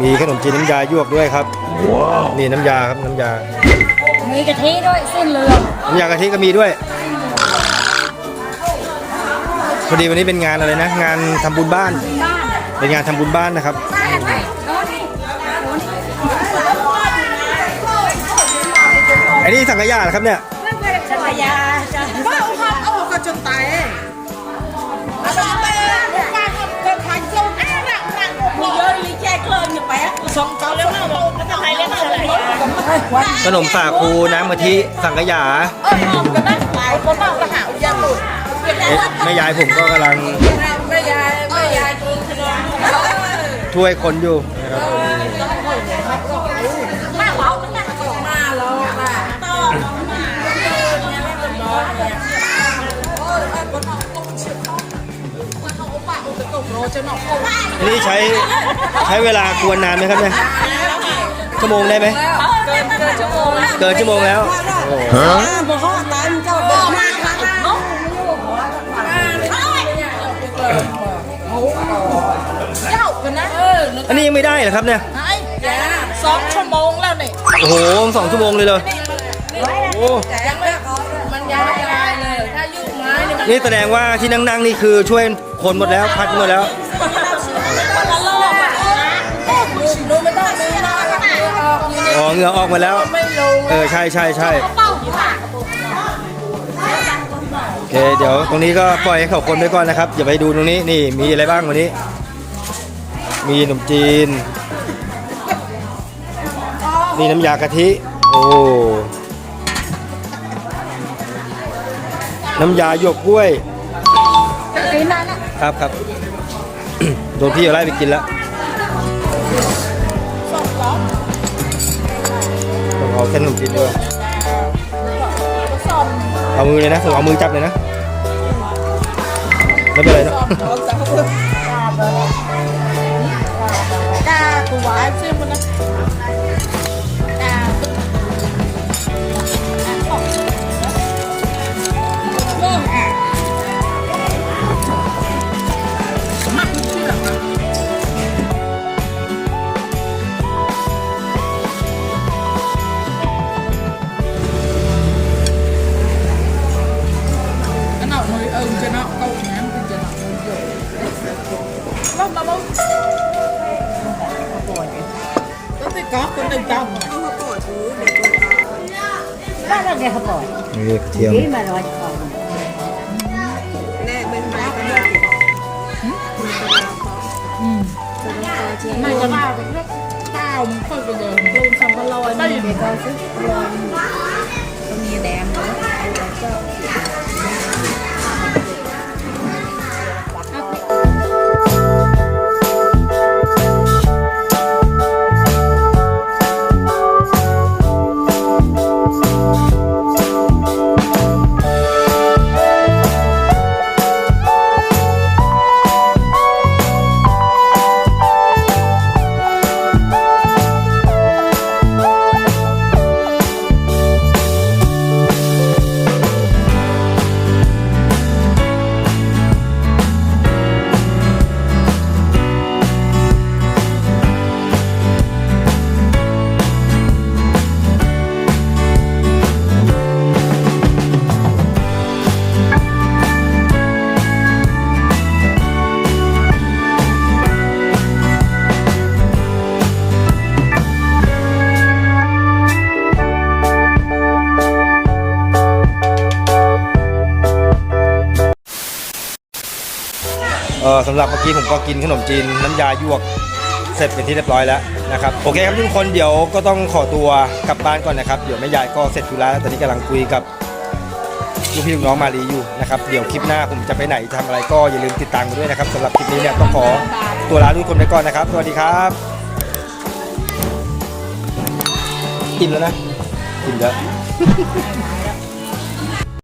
มีขนมจีนน้ำยายวกด้วยครับ นี่น้ำยาครับน้ำยา มีกะทิด้วยเส้นเหลืองน้ำยากะทิก็มีด้วย อดีวันนี้เป็นงานอะไรนะ งานทำบุญบ้านบ้าน เป็นงานทำบุญบ้านนะครับร้อนนี่ไอ้นี่สังขยาเหรอครับเนี่ยจักรยานจ้ะว่าเอาความเอากระจนตายอะไรไปกระขันจงอ้าหนักหนักมีเยอะลีแจกเลยเนี่ยไปสองเก้าแล้วเราจะทำเล่นอะไรขนมสาคูน้ำกะทิสังขยาเออก็นั่งไปคนบ้าก็หาอุยาตุ แม่ยายผมก็กำลังไม่ยายไม่ยายกินขนมช่วยคนอยู่นะครับมาเผามันน่ะมาแล้วมาต่อมาเนี่ยไม่เป็นร้อนเนี่ยโอ้ยคนเอาต้องเชื่อเขาคนเอาปะอุตตุโรจะหนอกเขาอันนี้ใช้ใช้เวลากวนนานไหมครับเนี่ยชั่วโมงได้ไหมเกินเกินชั่วโมงแล้วเกินชั่วโมงแล้วโอ้โห กันนะเอออันนี้ยังไม่ได้เหรอครับเนี่ยไอ้แกสองชั่วโมงแล้วนี่โอ้โหสองชั่วโมงเลยเลยโอ้ยังไม่มันยังไม่ลายเลยถ้ายุ่งไม้นี่มันนี่แสดงว่าที่นั่งๆนี่คือช่วยคนหมดแล้วพัดหมดแล้วมันละลอกอะดูไม่ต้องดูหน้าก็ได้ออกอยู่นี่อ๋อเหงื่อออกมาแล้วไม่ลงเออใช่ใช่ใช่เป้าอยู่ค่ะโอเคเดี๋ยวตรงนี้ก็ปล่อยให้เขาคนไปก่อนนะครับอย่าไปดูตรงนี้นี่มีอะไรบ้างวันนี้ มีขนมจีน มีน้ำยากะทิ โอ้ น้ำยาหยวกกล้วยกินนั่นน่ะครับครับ โดนพี่เอาไล่ไปกินแล้วต้องเอาแค่ขนมจีนด้วยเอามือเลยนะผมเอามือจับเลยนะไม่เป็นไรเนอะ กากูหวา ไปกอกคนหนึ่งจองบ้านเราเนี่ยขโมยเรียกเทียมนี่มาลอยคอแน่เป็นบ้านกันเลยไม่ก็เล่าเก้ามันค่อยไปเดินดูสัมภารอยไม่เด็กเราซื้อ เออสำหรับเมื่อกี้ผมก็กินขนมจีนน้ำยายวกเสร็จเป็นที่เรียบร้อยแล้วนะครับโอเคครับทุกคนเดี๋ยวก็ต้องขอตัวกลับบ้านก่อนนะครับเดี๋ยวแม่ยายก็เสร็จธุระแล้วตอนนี้กำลังคุยกับลูกพี่ลูกน้องมารีอยู่นะครับเดี๋ยวคลิปหน้าผมจะไปไหนทำอะไรก็อย่าลืมติดตามกันด้วยนะครับสำหรับคลิปนี้เนี่ยต้องขอตัวลาทุกคนไปก่อนนะครับสวัสดีครับอิ่มแล้วนะอิ่มแล้ว